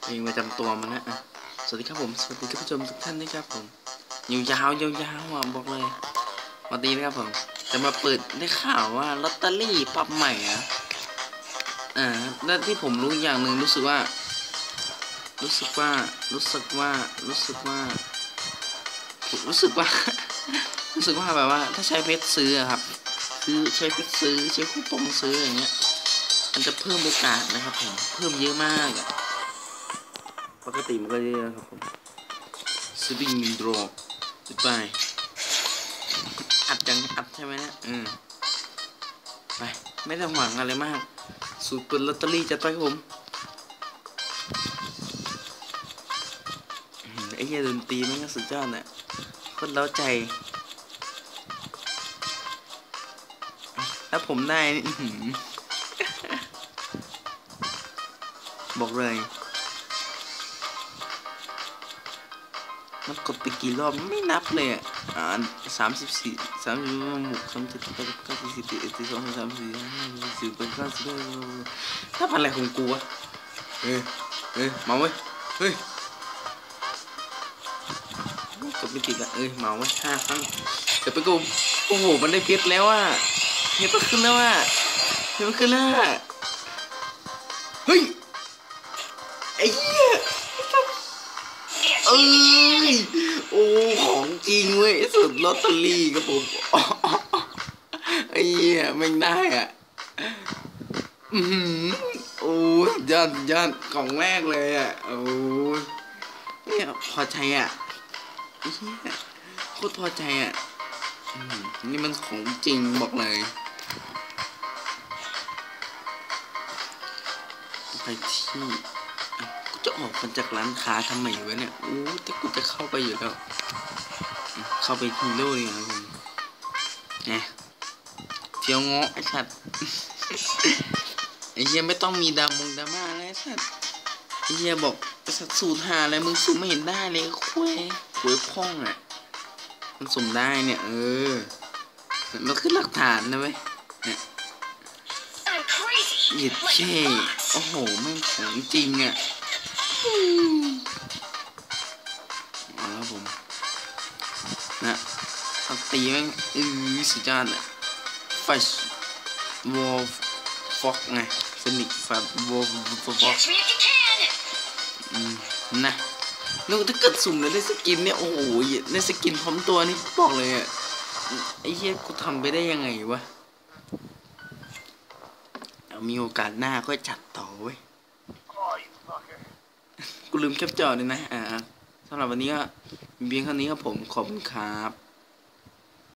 เพลงประจำตัวมาแล้วอะสวัสดีครับผม สวัสดีท่านผู้ชมทุกท่านนะครับผมยาวยาวยาวยาวอะบอกเลยมาดีนะครับผม จะมาเปิดได้ข่าวว่าลอตเตอรี่ปรับใหม่อะอ่าและที่ผมรู้อย่างหนึ่งรู้สึกว่า รู้สึกว่า รู้สึกว่า รู้สึกว่า รู้สึกว่า รู้สึกว่าแบบว่า ถ้าใช้เพชรซื้อครับ คือใช้เพชรซื้อใช้คูปองซื้ออย่างเงี้ย มันจะเพิ่มโอกาสนะครับผม เพิ่มเยอะมากอะปกติมันก็เยอะครับผมสวิงมินโดรจุดไปอัดจังอัดใช่ไหมเนะอืมไป ไม่ต้องหวังอะไรมาก สูตรเปิดลอตเตอรี่จะไปครับผมอืมไอ้เหี้ยดนตรีมันก็สุดยอดน่ะคนเล้าใจ แล้วผมได้นี่ บอกเลยมันกดไปกี่รอบไม่นับเลยอะอ่าสามสิบสี่สามสิบหกสามสิบแปดเก้าสิบสิบเอ็ดสิบสองสิบสามสิบสี่ห้าสิบสิบเป็นเก้าสิบถ้าพันอะไรของกูวะเฮ้ยเฮ้ยเมาเว้ยเฮ้ยกดไม่ติดละเอ้ยเมาเว้ยห้าครั้งเดี๋ยวไปกูโอ้โหมันได้เพชรแล้วอะเพชรมันขึ้นแล้วอะเพชรมันขึ้นแล้วอะเฮ้ย ไอ้เหี้ยเอ้ยโอ้ของจริงเว้ยสุดลอตเตอรี่ครับผมไอ้เหี้ยไม่ได้อะอือหือโอ้ยยอดยอดของแรกเลยอะโอ้ยเนี่ยพอใจอะไอ้เหี้ยโคตรพอใจอะนี่มันของจริงบอกเลยไปที่ จะออกมาจากร้านค้าทำไมวะเนี่ยโอ้แต่กูจะเข้าไปอยู่แล้วอะเข้าไปฮีโร่ดีกว่าครับผมเนี่ยเที่ยวเงาะไอ้สัตว์ไอ้เหี้ยไม่ต้องมีดรามงดราม่าแล้วไอ้สัตว์ไอ้เหี้ยบอกไอ้สัตว์สูตรหาอะไรมึงสูตรไม่เห็นได้เลยคุยคุยพ่องอะ มันสุ่มได้เนี่ย เออ มันคือหลักฐานนะเว้ย I'm crazy. หยิดเช่โอ้โหแม่งของจริงอะ เอาแล้วผม นะเอาตีแม่งอือสุดยอดอะไฟวอลฟอกไงเฟนิกฟัดวอลฟอก Catch me if you can. อืมนะนึกถ้าเกิดสุ่มแล้วได้สกินเนี่ย โอ้โหได้สกินพร้อมตัวนี่บอกเลยอะไอ้เหี้ยกูทำไปได้ยังไงวะเอามีโอกาสหน้าก็จัดต่อเว้ย Oh, you fucker. กูลืมแคปจอเลยนะ อ่าสำหรับวันนี้ก็เพียงเท่านี้ครับผม ขอบคุณครับ